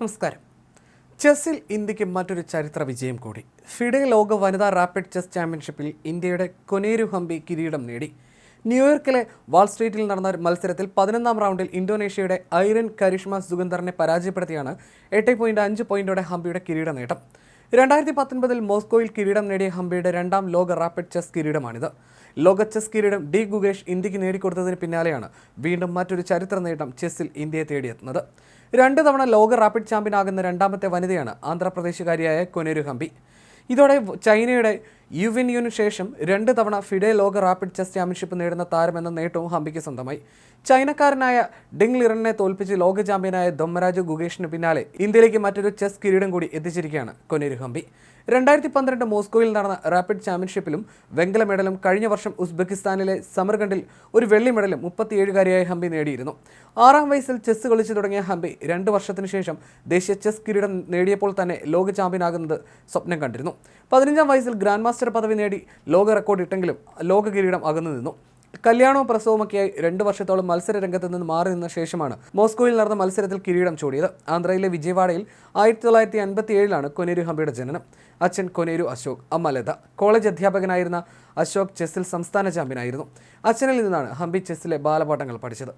നമസ്കാരം. ചെസ്സിൽ ഇന്ത്യയ്ക്ക് മറ്റൊരു ചരിത്ര വിജയം കൂടി. ഫിഡെ ലോക വനിതാ റാപ്പിഡ് ചെസ് ചാമ്പ്യൻഷിപ്പിൽ ഇന്ത്യയുടെ കൊനേരു ഹംപി കിരീടം നേടി. ന്യൂയോർക്കിലെ വാൾസ്ട്രീറ്റിൽ നടന്ന മത്സരത്തിൽ പതിനൊന്നാം റൗണ്ടിൽ ഇന്തോനേഷ്യയുടെ ഐറൻ കരിഷ്മ സുഗന്ധറിനെ പരാജയപ്പെടുത്തിയാണ് എട്ട് പോയിന്റ് അഞ്ച് പോയിന്റോടെ ഹംപിയുടെ കിരീട നേട്ടം. രണ്ടായിരത്തി പത്തൊൻപതിൽ മോസ്കോയിൽ കിരീടം നേടിയ ഹംപിയുടെ രണ്ടാം ലോക റാപ്പിഡ് ചെസ് കിരീടമാണിത്. ലോക ചെസ് കിരീടം ഡി ഗുഗേഷ് ഇന്ത്യയ്ക്ക് നേടിക്കൊടുത്തതിന് പിന്നാലെയാണ് വീണ്ടും മറ്റൊരു ചരിത്ര നേട്ടം ചെസ്സിൽ ഇന്ത്യയെ തേടിയെത്തുന്നത്. രണ്ട് തവണ ലോക റാപ്പിഡ് ചാമ്പ്യൻ ആകുന്ന രണ്ടാമത്തെ വനിതയാണ് ആന്ധ്രാപ്രദേശുകാരിയായ കൊനേരു ഹംപി. ഇതോടെ ചൈനയുടെ യുവിന്യൂന് ശേഷം രണ്ട് തവണ ഫിഡെ ലോക റാപ്പിഡ് ചെസ് ചാമ്പ്യൻഷിപ്പ് നേടുന്ന താരമെന്ന നേട്ടവും ഹംപിക്ക് സ്വന്തമായി. ചൈനക്കാരനായ ഡിങ് ലിറനെ തോൽപ്പിച്ച് ലോക ചാമ്പ്യനായ ദൊമ്മരാജു ഗുഗേഷിന് പിന്നാലെ ഇന്ത്യയിലേക്ക് മറ്റൊരു ചെസ് കിരീടം കൂടി എത്തിച്ചിരിക്കുകയാണ് കൊനേരു ഹംപി. രണ്ടായിരത്തി പന്ത്രണ്ട് മോസ്കോയിൽ നടന്ന റാപ്പിഡ് ചാമ്പ്യൻഷിപ്പിലും വെങ്കല മെഡലും കഴിഞ്ഞ വർഷം ഉസ്ബെക്കിസ്ഥാനിലെ സമർഖണ്ഡിൽ ഒരു വെള്ളി മെഡലും മുപ്പത്തിയേഴുകാരിയായ ഹംപി നേടിയിരുന്നു. ആറാം വയസ്സിൽ ചെസ് കളിച്ചു തുടങ്ങിയ ഹംപി രണ്ട് വർഷത്തിനു ശേഷം ദേശീയ ചെസ് കിരീടം നേടിയപ്പോൾ തന്നെ ലോക ചാമ്പ്യനാകുന്നത് സ്വപ്നം കണ്ടിരുന്നു. പതിനഞ്ചാം വയസ്സിൽ ഗ്രാൻഡ് മാസ്റ്റർ പദവി നേടി ലോക റെക്കോർഡ് ഇട്ടെങ്കിലും ലോക കിരീടം അകന്നു നിന്നു. കല്യാണവും പ്രസവമൊക്കെയായി രണ്ട് വർഷത്തോളം മത്സര രംഗത്ത് നിന്ന് മാറി നിന്ന ശേഷമാണ് മോസ്കോയിൽ നടന്ന മത്സരത്തിൽ കിരീടം ചൂടിയത്. ആന്ധ്രയിലെ വിജയവാഡയിൽ ആയിരത്തി തൊള്ളായിരത്തി അൻപത്തി ഏഴിലാണ് കൊനേരു ഹംബിയുടെ ജനനം. അച്ഛൻ കൊനേരു അശോക് അമ്മ ലത. കോളേജ് അധ്യാപകനായിരുന്ന അശോക് ചെസ്സിൽ സംസ്ഥാന ചാമ്പ്യനായിരുന്നു. അച്ഛനിൽ നിന്നാണ് ഹംബി ചെസ്സിലെ ബാലപാഠങ്ങൾ പഠിച്ചത്.